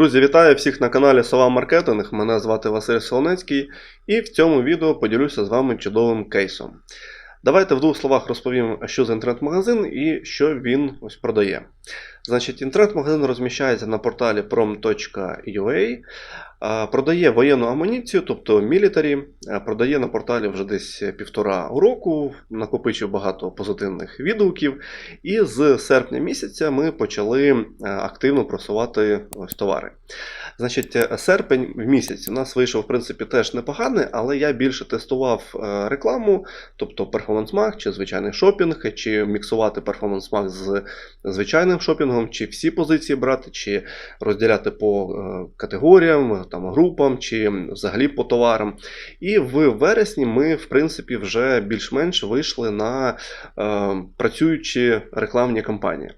Друзі, вітаю всіх на каналі Сова Маркетинг. Мене звати Василь Солонецький, і в цьому відео поділюся з вами чудовим кейсом. Давайте в двох словах розповім, що за інтернет-магазин і що він ось продає. Значить, інтернет-магазин розміщається на порталі prom.ua, продає воєнну амуніцію, тобто мілітарі, продає на порталі вже десь півтора року, накопичив багато позитивних відгуків. І з серпня місяця ми почали активно просувати ось товари. Значить, е, серпень в місяць у нас вийшов, в принципі, теж непоганий, але я більше тестував е, рекламу, тобто перформанс-маг чи звичайний шопінг, чи міксувати перформанс-маг з звичайним шопінгом, чи всі позиції брати, чи розділяти по е, категоріям, там, групам, чи взагалі по товарам. І в вересні ми, в принципі, вже більш-менш вийшли на е, працюючі рекламні кампанії.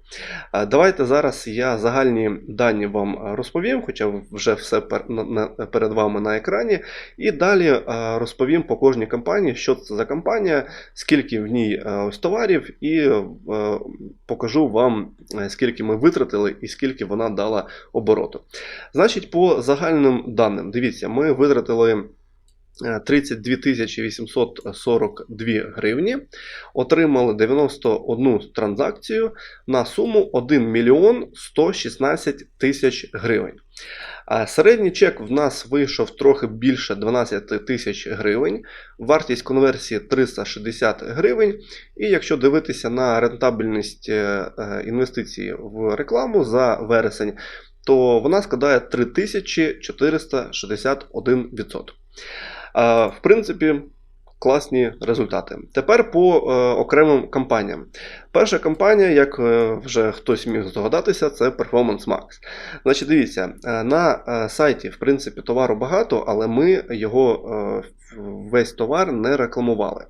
Е, Давайте зараз я загальні дані вам розповім, хоча вже все перед вами на екрані. І далі е, розповім по кожній кампанії, що це за кампанія, скільки в ній ось товарів, і покажу вам, е, скільки ми витратили і скільки вона дала обороту. Значить, по загальним даним, дивіться, ми витратили. Е, 32 842 гривні, отримали 91 транзакцію на суму 1 мільйон 116 тисяч гривень. Середній чек в нас вийшов трохи більше 12 тисяч гривень, вартість конверсії 360 гривень. І якщо дивитися на рентабельність е, е, інвестицій в рекламу за вересень, то вона складає 3461%. В принципі, класні результати. Тепер по е, окремим кампаніям. Перша кампанія, як е, вже хтось міг здогадатися, це Performance Max. Значить, дивіться, е, на сайті, в принципі, товару багато, але ми його весь товар не рекламували.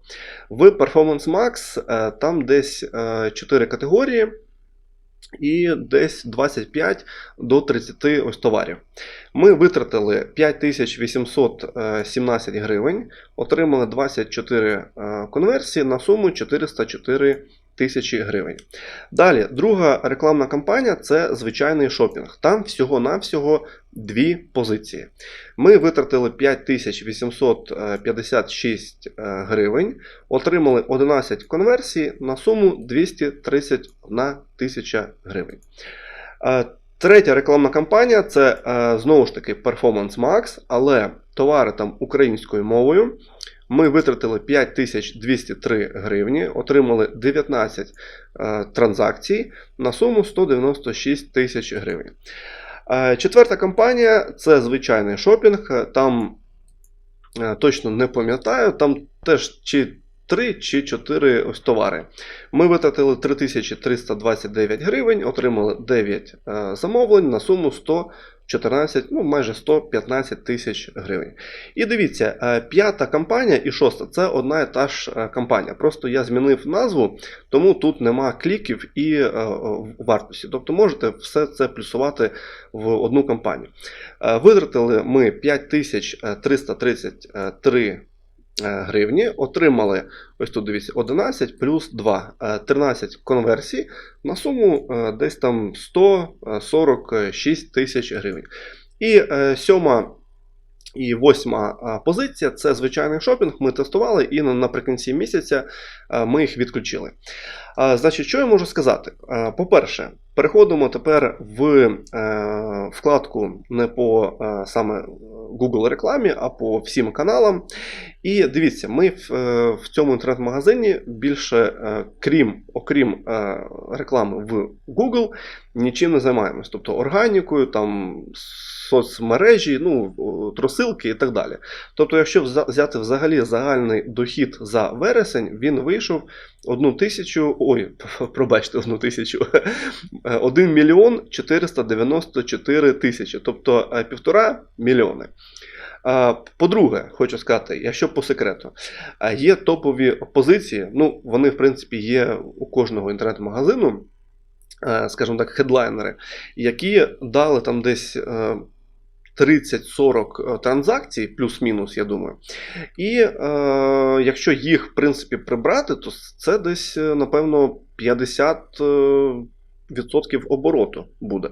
В Performance Max там десь 4 категорії. І десь 25 до 30 ось товарів. Ми витратили 5817 гривень, отримали 24 е, конверсії на суму 404 тисячі гривень. Далі, друга рекламна кампанія це звичайний шопінг. Там всього-навсього дві позиції. Ми витратили 5856 е, гривень, отримали 11 конверсій на суму 231 тисяча гривень. Третя рекламна кампанія це е, знову ж таки Performance Max, але товари там українською мовою. Ми витратили 5203 гривні, отримали 19 е, транзакцій на суму 196 тисяч гривень. Е, четверта кампанія це звичайний шопінг. Там точно не пам'ятаю, там теж чи 3 чи 4 ось товари. Ми витратили 3329 гривень, отримали 9 е, замовлень на суму 114, ну майже 115 тисяч гривень. І дивіться, е, п'ята кампанія і шоста це одна і та ж е, кампанія. Просто я змінив назву, тому тут нема кліків і вартості. Тобто можете все це плюсувати в одну кампанію. Витратили ми 5333 е, гривні, отримали ось тут дивіться 11 плюс 2, е, 13 конверсій на суму е, десь там 146 тисяч гривень. І е, сьома і восьма е, позиція це звичайний шопінг. Ми тестували і наприкінці місяця е, ми їх відключили. Значить, що я можу сказати? Е, По-перше, переходимо тепер в е, вкладку не по е, саме Google рекламі, а по всім каналам. І дивіться, ми в, е, цьому інтернет-магазині більше, е, крім, окрім е, реклами в Google, нічим не займаємось. Тобто органікою, там, соцмережі, ну, тросилки і так далі. Тобто, якщо взяти взагалі загальний дохід за вересень, він вийшов одну тисячу, ой, пробачте, одну тисячу, 1 мільйон 494 тисячі, тобто е, півтора мільйони. По-друге, хочу сказати, якщо по секрету, є топові позиції, ну, вони, в принципі, є у кожного інтернет-магазину, е, скажімо так, хедлайнери, які дали там десь. Е, 30-40 транзакцій, плюс-мінус, я думаю. І е, якщо їх, в принципі, прибрати, то це десь, е, напевно, 50% обороту буде.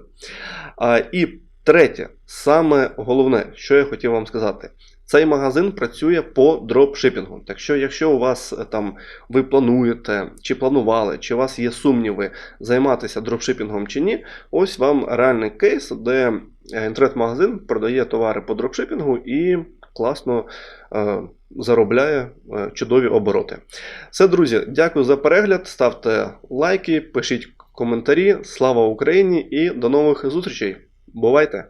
І Третє, саме головне, що я хотів вам сказати. Цей магазин працює по дропшипінгу. Так що, якщо у вас е, там ви плануєте, чи планували, чи у вас є сумніви займатися дропшипінгом чи ні, ось вам реальний кейс, де е, інтернет-магазин продає товари по дропшипінгу і класно е, заробляє е, чудові обороти. Все, друзі, дякую за перегляд. Ставте лайки, пишіть коментарі. Слава Україні і до нових зустрічей! Бувайте!